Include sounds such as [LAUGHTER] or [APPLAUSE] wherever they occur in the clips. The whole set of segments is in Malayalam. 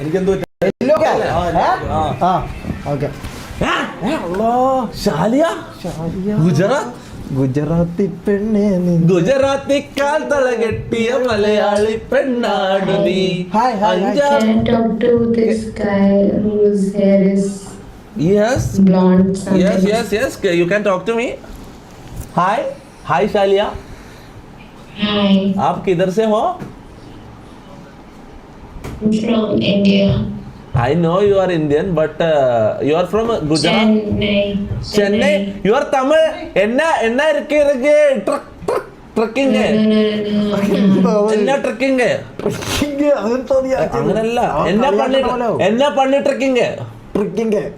എനിക്കെന്തോ യെല്ലോ ആ. ആ ഓക്കെ ഷാലിയ ഗുജറാത്ത് ഗുജറാത്തി പെണ്ണെ നീ ഗുജറാത്തിക്കാൽ തളകെട്ടിയ മലയാളി പെണ്ണാടു നീ ഹായ്, ഹായ്, ഹായ്. അഞ്ചാം Can I talk to this guy whose hair is yes blonde? something? Yes yes yes you can talk to me hi hi Shalia Hi, आप किधर से हो I'm from India. I know you are Indian, but uh, you are from Gujarat. Chennai. Chennai. You are Tamil. Enna enna irke irke truck truck trucking hai. Enna trucking hai. Trucking hai. Agar to dia. Agar alla. Enna pani enna pani trucking hai. Trucking hai.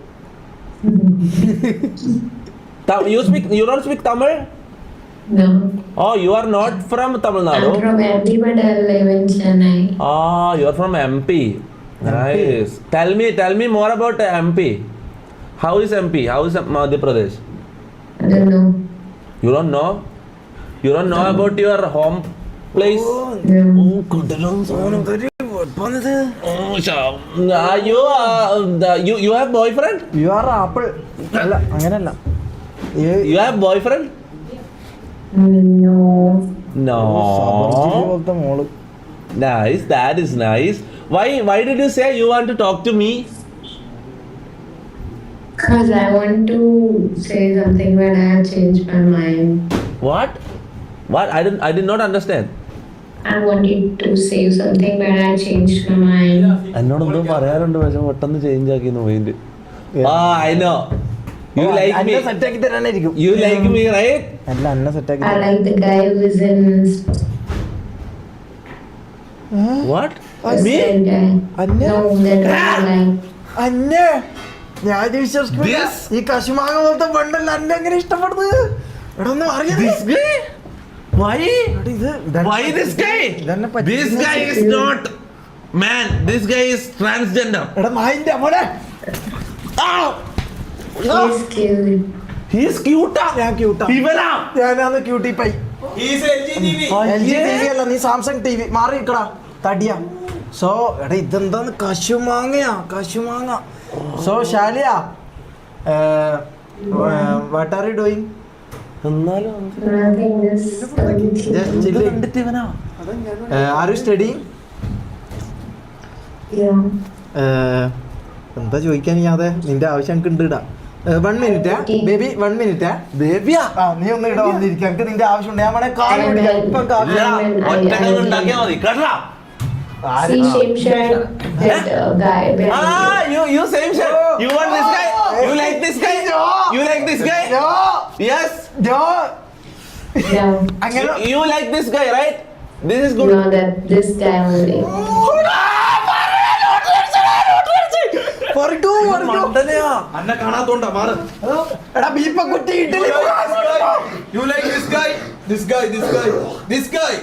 You speak. You don't speak Tamil. No. No. Oh you are not from Tamil Nadu I'm from MP, but I live in Chennai. Ah you are from M P nice tell me tell me more about M P how is M P how is Madhya Pradesh I don't know. You do know you do know about your home place No. You you you have boyfriend you are apple അല്ല അങ്ങനെയല്ല. You have boyfriend No. No സബർജിനി പോലത്തെ മോള് Nice, that is nice. Why why did you say you want to talk to me? Because I want to say something, but I have changed my mind. What? What? I didn't I did not understand. I wanted to say something, but I changed my mind. എന്നോട് എന്തോ പറയാറുണ്ട് പക്ഷെ പെട്ടെന്ന് ചേഞ്ച് ആക്കി മൈൻഡ് ആ I know U like me set ആക്കി തരാനായിരിക്കും യു ലൈക്ക് മീ റൈറ്റ് അല്ല അന്ന സെറ്റ് ആക്കി I like the guy who is in what the me same guy. Anya? No, that one I like. അന്നെ ഞാൻ വിശ്വസിക്കില്ല This? ഈ കശുമാങ്ങ പോലത്തെ പണ്ടല്ല അന്നെ എങ്ങനെ ഇഷ്ടപ്പെടുന്നത് എടാ ഒന്നും അറിയാം? Why? ഇത് Why this guy? This guy is not man. This guy is transgender. എടാ നായിന്റെ മോനെ He's cute. He is cute. ഞാൻ ക്യൂട്ടാ ഇവനാ? ഞാനാന്ന് ക്യൂട്ടി പൈ എൽ ജി ടി വി അല്ല നീ സാംസങ് ടി വി മാറി തടിയാ. സോ എടാ ഇതെന്താന്ന് കശുമാങ്ങയാ കശുമാങ്ങ. So Shaliya what are you doing എന്നാലും Nothing, ജസ്റ്റ് ചില്ലിങ് ഇവനാ? Are you studying yeah. എന്താ ചോദിക്കാൻ ഞാതെ നിന്റെ ആവശ്യം എനിക്ക് ഉണ്ട് ഇടാ. One minute baby one minute ബേബിയാ ആ നീ ഒന്ന് ഇവിടെ വന്നിരിക്കാം എനിക്ക് നിന്റെ ആവശ്യമുണ്ട് ഞാൻ വേണേ കാല് പിടിക്കാം ഇപ്പൊ കാല് ഇല്ല, ഒറ്റക്കങ്ങ് ഉണ്ടാക്കിയാ മതി കേട്ടാ See shape shirt, that uh, guy behind Ah, you you same shit. You want this guy? You like this guy? You like this guy? No, Yes. no. you. No, അങ്ങനെ You, you like this guy, right? This is good. no, that this guy only. അന്നെ കാണാത്തോണ്ടാ മാറ് എടാ ബീപ്പ കുട്ടി idli you like this guy this guy this guy this guy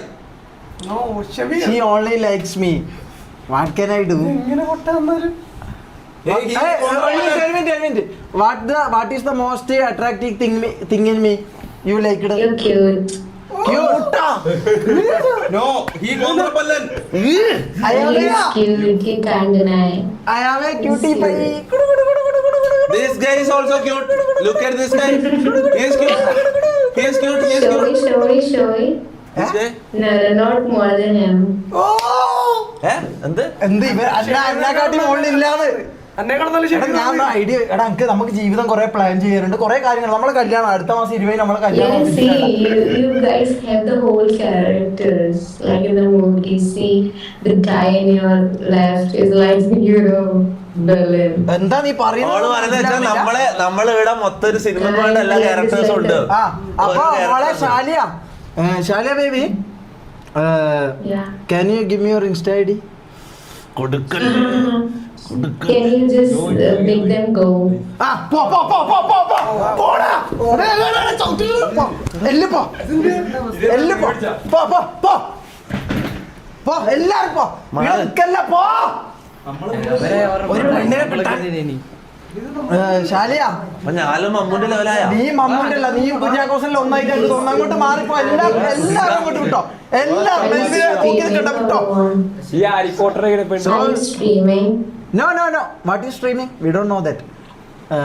She only likes me. What can I do? Hey, he Hey, is one minute, one minute, one minute. What the what is the most attractive thing He's a cute. You can't deny. I am a cutie. This guy is also cute. Look at this guy. He is cute. He is cute. He is Showy, cute. showy, showy. This guy. No, no, not more than him. ഏ? എന്ത്? എന്ത് ഇവർ അന്ന അന്നെക്കാട്ടി മുകളിലില്ലാന്ന് എടാ ഞാൻ ഐഡിയ എടാ എനിക്ക് നമുക്ക് ജീവിതം കുറെ പ്ലാൻ ചെയ്യാറുണ്ട് കുറെ കാര്യങ്ങൾ. നമ്മളെ കല്യാണം അടുത്ത മാസം ഇരുപതിന് നമ്മളെ കല്യാണം. [LAUGHS] എന്താ നീ പറയുന്നത്? നമ്മളെ നമ്മൾ ഇവിടെ മൊത്തം ഒരു സിനിമ എല്ലാ ക്യാരക്ടേഴ്സും ഉണ്ട്. അപ്പൊ baby. Can you give me your insta I D? കൊടുക്കൽ കൊടുക്കൽ Can you just uh, make them go? ആ പോ പോ പോ പോ പോ പോ. പോടാ. എടേ, എടേ, എടേ, ചവിട്ടിൽ പോ. എല്ല് പോ. എല്ല് പോ. പോ പോ പോ. പോ എല്ലാരും പോ. ഇവിടെ നിക്കല്ല പോ. ഒരു പെണ്ണിനെ കിട്ടാൻ ശാലിയ. അപ്പൊ ഞാനും മമ്മൂന്റെ ലെവലായ. നീ മമ്മൂണ്ടല്ല നീ കുര്യാക്കോസനിൽ ഒന്നായിട്ട് എനിക്ക് തോന്നുന്നു അങ്ങോട്ട് മാറിപ്പോ. എല്ലാവരും എല്ലാവരും അങ്ങോട്ട് വിട്ടോ. എല്ലാവരും മെസ്സിനെ നോക്കി നിൽക്കണ്ട വിട്ടോ. ഈ So- I'm streaming. No no no what is streaming we don't know that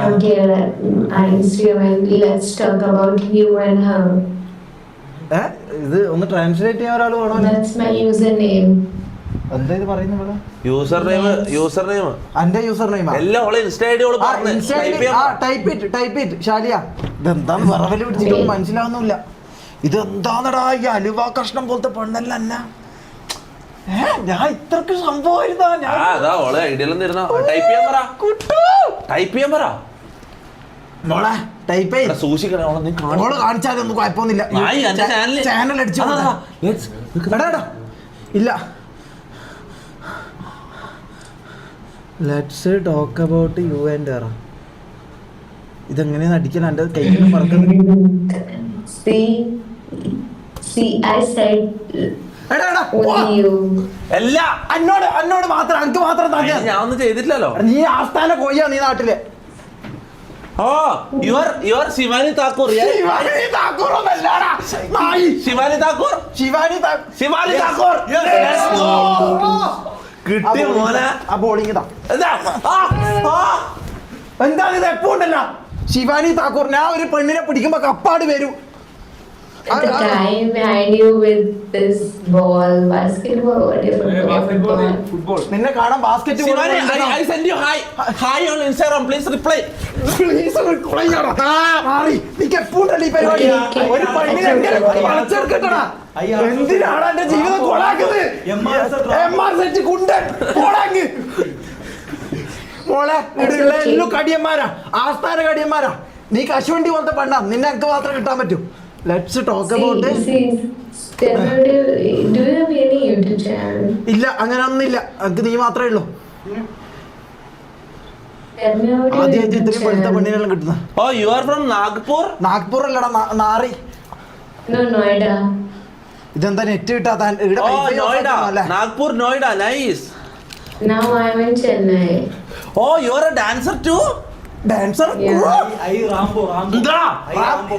Okay, I'm streaming. Let's talk about you and her. ഇത് ഒന്ന് ട്രാൻസ്ലേറ്റ് ചെയ്യാൻ ഒരാൾ വേണോ? That's my username. എന്താ ഇത് പറയുന്നത് ഇവിടെ? യൂസർ നെയിം യൂസർ നെയിം അന്റെ യൂസർ നെയിം എല്ലാം ഓളെ ഇൻസ്റ്റ ഐഡി ഓൾ പറഞ്ഞു. Type it type it Shaliya ഇതെന്താ വിറവൽ പിടിച്ചിട്ട് മനസ്സിലാവുന്നില്ല. ഇതെന്താന്നടാ ഈ അലുവ കഷ്ണം പോലത്തെ പെണ്ണല്ല അന്ന? ഞാൻ ഇത്രക്ക് സംഭവമായിരുന്നാ? ആ അതാ ഓളെ തരുന്ന ടൈപ്പ് ചെയ്യാൻ പറ. കുട്ടു! ടൈപ്പ് ചെയ്യാൻ പറ. മോളെ ടൈപ്പ് ഓളെ നീ കാണും. കാണിച്ചാലൊന്നും കുഴപ്പമൊന്നുമില്ല. ആയി, എന്റെ ചാനലിൽ- ചാനൽ അടിച്ചു അതാ. Let's. ഇല്ല. Let's talk about you and എറ ഇതെങ്ങനെയാണ് അടിക്കാൻ എന്റെ കയ്യിൽ പറക്കുന്നത് See? See, I said എടാ എടാ ഓ, എല്ലാ അന്നോട് അന്നോട് മാത്രം അനക്ക് മാത്രം അതിന് ഞാൻ ഒന്നും ചെയ്തിട്ടില്ലല്ലോ. നീ ആസ്ഥാന കൊയ്യ നീ നാട്ടിൽ. Oh your your Shivani Thakur? Shivani താക്കൂറൊന്നല്ലടാ. നായി. ശിവാനി താക്കൂർ? ശിവാനി ശിവാനി താക്കൂർ. കിട്ടി മോനെ. ആ ബോളിംഗ് ഇതാ. എന്താ. എന്താണ് ഇത്? എപ്പോ ഉണ്ടല്ലോ? ശിവാനി താക്കൂർ ഞാൻ ഒരു പെണ്ണിനെ പിടിക്കുമ്പോ കപ്പാട് വരും. At the time behind you with this ball, basketball, whatever. Basketball ball. Football നിന്നെ കാണാൻ basket Shivani I, I send you hi hi on Instagram please reply. ഒരു പെണ്ണിനെ എങ്ങനെ വളച്ചെടുക്കട്ടടാ. എന്തിനാണ് എന്റെ ജീവിതം കൊളാക്കുന്നത്? എം ആർ സെറ്റ് കുണ്ടൻ കൊളാങ്ങ് മോളെ ഇവിടെയുള്ള എല്ലാം കടിയന്മാരാ. ആസ്ഥാന കടിയന്മാരാ. നീ കശുവണ്ടി പോലത്തെ പണ്ടാ നിന്നെ എനിക്ക് മാത്രം കിട്ടാൻ പറ്റൂ. Let's talk about? ഇല്ല അങ്ങനെ ഒന്നുമില്ല എനിക്ക് നീ മാത്രമേ ഉള്ളൂ ആദ്യമായിട്ട് ഇത്രയും പെണ്ണിനെല്ലാം oh നാഗ്പൂർ അല്ലടാ നാറി. ഇതെന്താ നെറ്റ് ഇവിടെ oh Noida nice Now I'm in Chennai. oh you are a dancer too Dancer? Yeah. എന്താ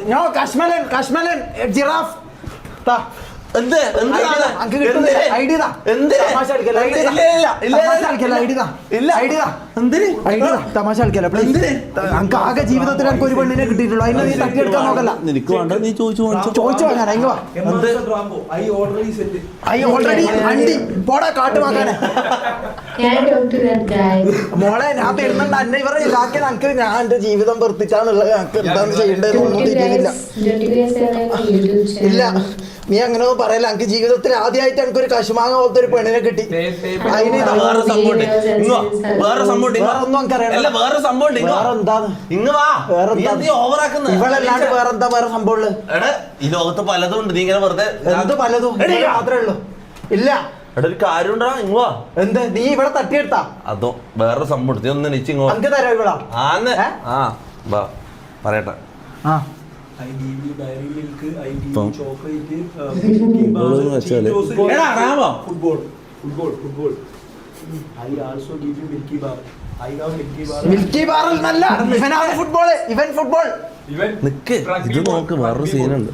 No, കശ്മലൻ കശ്മലൻ ജിറാഫ് താ. എന്ത് എന്ത് ID താ, അനക്ക് കിട്ടുന്നില്ല. ID താ. എന്ത്? തമാശ കളിക്കല്ല. എന്തിന്? ആകെ ജീവിതത്തിൽ എനിക്ക് ഒരു പെണ്ണിനെ കിട്ടിയിട്ടുള്ളൂ. അതിനെ നീ തട്ടിയെടുക്കാൻ നോക്കല്ല. നിനക്ക് വേണ്ട നീ ചോദിച്ചു ചോദിച്ചോ ഞാൻ എങ്ങ വാ. I already said I already അണ്ടി. പോടാ കാട്ടുവാക്കാനെ മോളെ ഞാൻ തരുന്നുണ്ട് അന്നെ ഇവരെ ഇതാക്കി നമുക്ക് ഞാൻ എന്റെ ജീവിതം വെറുപ്പിച്ചാന്നുള്ളത് ഞങ്ങൾക്ക് എന്താണ് ചെയ്യേണ്ടതെന്ന് ഒന്നും തിരിയുന്നില്ല? ഇല്ല. നീ അങ്ങനെ ഒന്നും പറയല്ല. എനിക്ക് ജീവിതത്തിൽ ആദ്യമായിട്ട് എനിക്ക് ഒരു കശുമാങ്ങ പോലത്തെ ഒരു പെണ്ണിനെ കിട്ടി. അതിന് വേറെ സംഭവം. വേറെ സംഭവം. ഒന്നും വേറെ സംഭവം. വാ. വേറെ എന്താന്ന് ഇങ്ങ് വാ. വേറെ നീ എന്താ? ഓവറാക്കുന്നത് ഇവളല്ലാണ്ട് വേറെ എന്താ വേറെ സംഭവം എടാ ഈ ലോകത്ത് പലതും ഉണ്ട്. നീ ഇങ്ങനെ വെറുതെ എന്ത് പലതും? മാത്രമേ ഉള്ളൂ. ഇല്ല. എടാ ഒരു കാര്യം ഉണ്ടാ ഇങ്ങ് വാ. എന്ത്? നീ ഇവിടെ തട്ടിയെടുത്താ? അതോ വേറെ സംഭവം നീ ഒന്ന് തരാം ഇവിടെ ആന്ന്? ആ വാ. പറയട്ടെ. ആ. ഇപ്പം uh? Football, football, football. I also give you Milky Bar. I have Milky Bar. മിൽക്കി ബാറിൽ നല്ല ഇവനാണ് ഫുട്ബോൾ ഇവൻ ഫുട്ബോൾ ഇവൻ നിക്ക് ഇത് നോക്ക് വേറൊരു സീനുണ്ട്.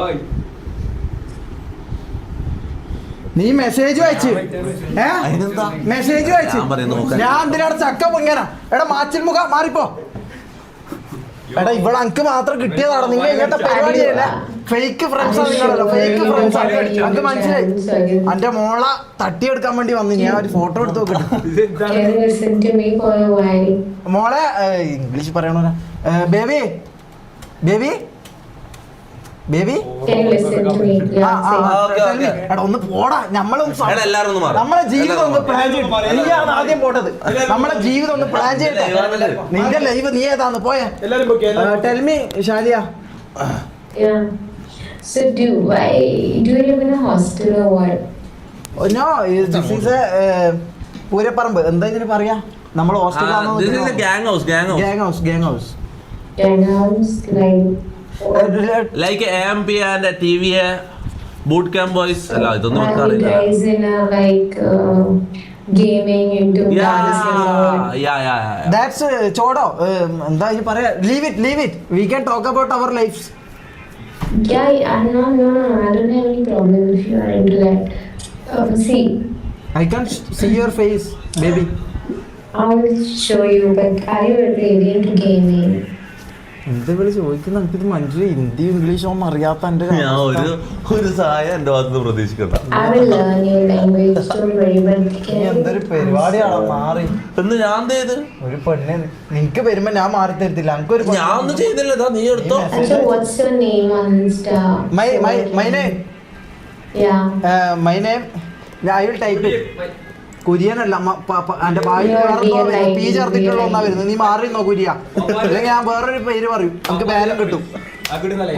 ഓയ് നീ മെസ്സേജ് വായിച്ച് ഏ? മെസ്സേജ് വായിച്ച് ഞാൻ എന്തിനാണ് ചക്ക പൊങ്ങന എടാ മാച്ചിൽ മുഖ മാറിപ്പോ. എടാ ഇവിടെ അനക്ക് മാത്രം കിട്ടിയതാണ് നിങ്ങൾ ഇങ്ങനത്തെ പരിപാടിയല്ല ഫേക്ക് ഫ്രണ്ട്സ് നിങ്ങളല്ലോ ഫേക്ക് ഫ്രണ്ട്സ് അനക്ക് മനസ്സിലായി? എന്റെ മോള തട്ടിയെടുക്കാൻ വേണ്ടി വന്നു ഞാൻ ഒരു ഫോട്ടോ എടുത്ത് നോക്കട്ടെ മോളെ ഇംഗ്ലീഷ് പറയണോ ബേബി ബേബി ബേബി? ഒന്ന് പോടാ. നമ്മളും എല്ലാവരും നമ്മളെ ജീവിതം ഒന്ന് പ്ലാൻ ചെയ്യണം നീയാണ് ആദ്യം പോട്ടത്. നമ്മളെ ജീവിതം ഒന്ന് പ്ലാൻ ചെയ്യട്ടെ? നിന്റെ ലൈവ് നീ ഏതാന്ന് പോയെ. Tell me Shaliya. Yeah. So do I do you live in a hostel or what? No this is പൂരപ്പറമ്പ്. എന്താ ഇതിന് പറയാ? നമ്മൾ ഹോസ്റ്റലിൽ this house gang house gang house gang house gang house like. Like M P and T V boot camp boys അല്ല ഇതൊന്നും Are എനിക്ക് you അറിയില്ല guys in a like uh, gaming into dancing or that's ചോടോ എന്താ ഈ പറയാ leave it leave it we can talk about our life Yeah, I no, no, no. I don't have any problem if you are into that. Uh, see, I can see your face baby I'll show you. But are you really into gaming? എന്ത് വിളി ചോദിക്കുന്ന? എനിക്കിത് മനസ്സിലായി ഹിന്ദി ഇംഗ്ലീഷ് ഒന്നും അറിയാത്ത എന്റെ ഒരു ഞാൻ ഒരു ഒരു സഹായം എന്റെ ഭാഗത്ത് പ്രതീക്ഷിക്കണ്ട. എന്തൊരു പരിപാടിയാണോ മാറി. എന്ന് ഞാൻ ചെയ്ത്? ഒരു പെണ്ണ് നിനക്ക് വരുമ്പോ ഞാൻ മാറി തരത്തില്ല. എനിക്കൊരു ഞാൻ ഒന്നും ചെയ്തില്ല നീ എടുത്തോ. Actually, what's your name on my my my name Yeah. My name I will type കുര്യനല്ല എന്റെ ഭാര്യ വേറെ പി ചേർത്തിട്ടുള്ള ഒന്നാ. വരുന്നത്. നീ മാറി നോ കുര്യ. അല്ലെങ്കിൽ ഞാൻ വേറൊരു പേര് പറയും. നമുക്ക് ബാലം കിട്ടും.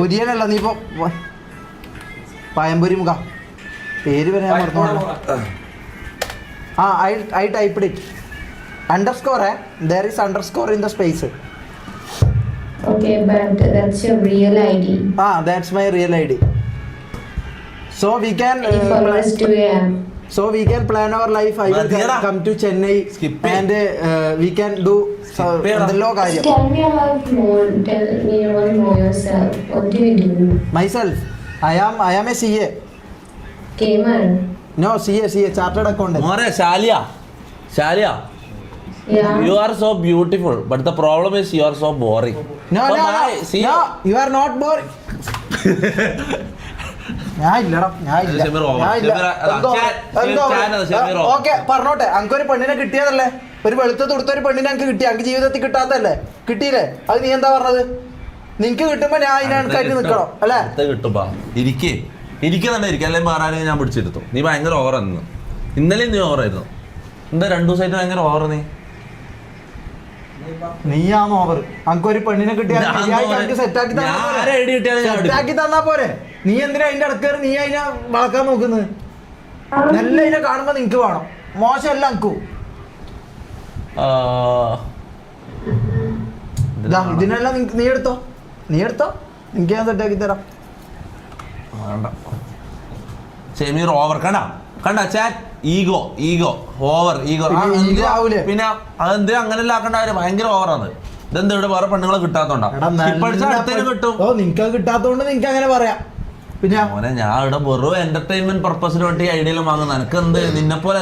കുര്യനല്ല നീ ഇപ്പൊ പയമ്പൊരി മുഖ. പേര് വരെ ഞാൻ മറന്നു ആ I I type it underscore there is underscore in the space Okay, but that's your real ID. ആ that's my real I D so we can? So we can will മതിയെടാ. come to Chennai Skip it. and uh, we can do so, Skip it. എന്തെല്ലോ കാര്യം tell me about more. Tell me about more yourself. What do you do? myself I am I am a CA Gamer. no CA CA chartered accountant മോനെ Shaliya Shaliya Yeah. You are so beautiful but the problem is you are so boring no no no, no you are not boring ഞാൻ ഇല്ലടാ ഞാൻ ഇല്ല ഞാൻ ഇല്ല എന്തോ എന്തോ. ഓക്കെ പറഞ്ഞോട്ടെ. അനക്ക് ഒരു പെണ്ണിനെ കിട്ടിയതല്ലേ? ഒരു വെളുത്ത തൊടുത്ത ഒരു പെണ്ണിനെ എനിക്ക് കിട്ടി എനിക്ക് ജീവിതത്തിൽ കിട്ടാത്തല്ലേ കിട്ടിയില്ലേ? അത് നീ എന്താ പറഞ്ഞത്? നിനക്ക് കിട്ടുമ്പോ ഞാൻ അതിനനുസരിച്ച് നിക്കണം അല്ലേ? കിട്ടുമ്പോ. ഇരിക്കേ. എനിക്ക് തന്നെ ഇരിക്കും. അല്ലെങ്കിൽ മാറാനെങ്കിൽ ഞാൻ പിടിച്ചെടുത്തു. നീ ഭയങ്കര ഓവർ ആയിരുന്നു. ഇന്നലെ നീ ഓവറായിരുന്നു എന്താ രണ്ടു ദിവസമായിട്ട് ഭയങ്കര ഓവർ നീ? നീയാണോ ഓവർ അങ്ങനെ ഒരു പെണ്ണിനെ കിട്ടിയാൽ. സെറ്റാക്കി തന്നാ പോരെ. നീ എന്തിനാ അതിന്റെ ഇടക്കേറി നീ അതിനെ വളക്കാൻ നോക്കുന്നത് നല്ല അതിനെ കാണുമ്പോ നിനക്ക് വേണം. മോശമല്ല ഇതാ ഇതിനെല്ലാം നീ എടുത്തോ. നീ എടുത്തോ. നിനക്ക് ഞാൻ സെറ്റാക്കി തരാം. വേണ്ട. ഷെമീർ ഓവർ കണ്ട? കണ്ട? Chat ego ego over ego പിന്നെ അങ്ങനെ അതെന്തിനാ അങ്ങനെയല്ല ആക്കേണ്ട കാര്യം ഭയങ്കര ഓവറാണ് ഇതെന്താ ഇവിടെ വേറെ പെണ്ണുങ്ങളെ കിട്ടാത്തോണ്ടാ? കിട്ടും. ഓ നിനക്ക് കിട്ടാത്തോണ്ട് നിനക്ക് അങ്ങനെ പറയാം. പിന്നെ മോനെ ഞാൻ ഇവിടെ വെറും എന്റർടൈൻമെന്റ് പർപ്പസിന് വേണ്ടി ഐഡിയ വാങ്ങുന്ന. നിനക്ക് എന്ത് നിന്നെ പോലെ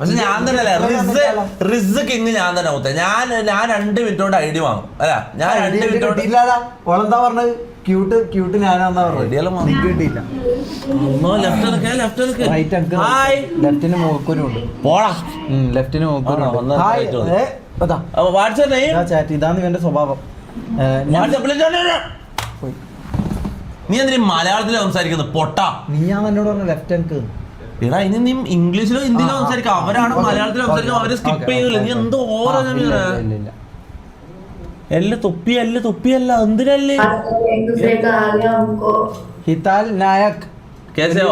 പക്ഷെ ഞാൻ തന്നെ അല്ലേ റിസ് റിസ് കിങ് ഞാൻ തന്നെ മുത്ത. ഞാൻ ഞാൻ രണ്ട് മിനിറ്റ് കൊണ്ട് ഐഡിയ വാങ്ങും. അല്ല ഞാൻ രണ്ട് മിനിറ്റ് കൊണ്ട് ഓളെന്താ പറഞ്ഞത്? ക്യൂട്ട് ക്യൂട്ട് ഞാനാന്നാ പറഞ്ഞത്. കിട്ടിയില്ല. ലെഫ്റ്റിന് മൂക്കുരും ഉണ്ട്. പോടാ. ലെഫ്റ്റിന് ഇതാണ് ഇവന്റെ സ്വഭാവം. ഞാൻ. നീ എന്തിനീ മലയാളത്തിൽ സംസാരിക്കുന്നത് പൊട്ട. നീയാന്ന് എന്നോട് പറഞ്ഞു ലെഫ്റ്റ് അങ്ക് എടാ ഇനി നീ ഇംഗ്ലീഷിലോ ഹിന്ദിയിലോ സംസാരിക്കുക അവരാണ് മലയാളത്തിലോ സംസാരിക്കും അവരെ സ്കിപ്പ് ചെയ്യില്ല നീ എന്തോ ഓരോ എല്ല തൊപ്പി അല്ല തൊപ്പി അല്ല എന്തിനല്ലേ ഹിതാൽ നായക്. കേസോ